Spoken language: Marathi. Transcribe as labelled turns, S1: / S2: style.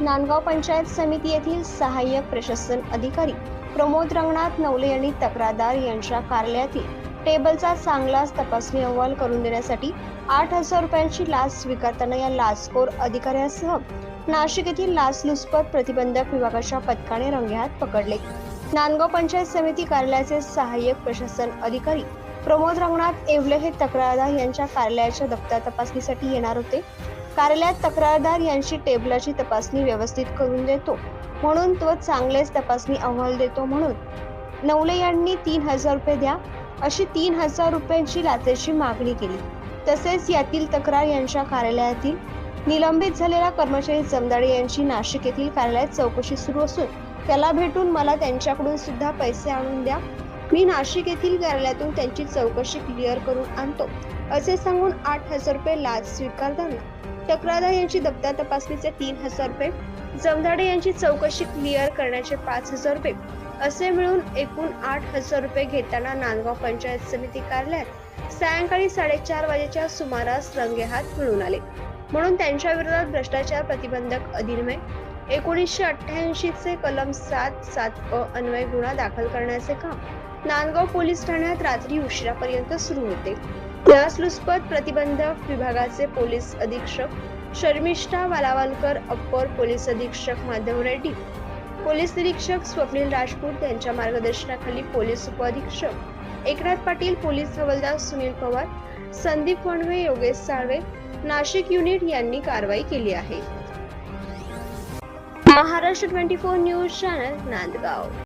S1: नांदगाव पंचायत समिती येथील सहाय्यक प्रशासन अधिकारी प्रमोद रंगनाथ नवले यांनी तक्रारदार यांच्या कार्यालयातील टेबलचा चांगलाच तपासणी अहवाल करून देण्यासाठी आठ हजार रुपयांची लाच स्वीकारताना या लाचखोर अधिकाऱ्यासह नाशिक येथील लाचलुचपत प्रतिबंधक विभागाच्या पथकाने रंगेहात पकडले. नांदगाव पंचायत समिती कार्यालयाचे सहाय्यक प्रशासन अधिकारी प्रमोद रंगनाथ एवले हे तक्रारदार यांच्या कार्यालयाच्या दप्तर तपासणीसाठी येणार होते. कार्यालयात तक्रारदार यांची टेबलाची तपासणी व्यवस्थित करून देतो. म्हणून तो चांगलेच तपासणी अहवाल देतो म्हणून. नवले यांनी तीन हजार रुपये द्या. अशी तीन हजार रुपयांची लाचेची मागणी केली. तसेच यातील तक्रार यांच्या कार्यालयातील निलंबित झालेला कर्मचारी जमदाडे यांची नाशिक येथील कार्यालयात चौकशी सुरू असून त्याला भेटून मला त्यांच्याकडून सुद्धा पैसे आणून द्या. मी नाशिक येथील कार्यालयातून त्यांची चौकशी क्लिअर करून आणतो. असे सांगून आठ हजार रुपये लाच स्वीकारताना तक्रारदार यांची दप्तर तपासणीचे तीन हजार रुपये. जमदाडे यांची चौकशी क्लिअर करण्याचे पाच हजार रुपये. असे मिळून एकूण आठ हजार रुपये घेताना नांदगाव पंचायत समिती कार्यालयात सायंकाळी साडेचार वाजेच्या सुमारास रंगेहात मिळून आले. म्हणून त्यांच्या विरोधात भ्रष्टाचार प्रतिबंधक अधिनियम एकोणीसशे अठ्ठ्याऐंशी चे कलम सात सात अ अन्वय गुन्हा दाखल करण्याचे काम नांदगाव पोलीस ठाण्यात रात्री उशिरापर्यंत सुरू होते. लाचलुचपत प्रतिबंधक विभागाचे पोलीस अधीक्षक शर्मिष्ठा वालावालकर अप्पर पोलीस अधीक्षक माधव रेड्डी पोलीस निरीक्षक स्वप्नील राजपूत यांच्या मार्गदर्शनाखाली पोलीस उपअधीक्षक एकनाथ पाटील पोलीस हवालदार सुनील पवार संदीप वणवे योगेश साळवे नाशिक युनिट यांनी कारवाई केली आहे. Maharashtra twenty four news channel Nandgaon.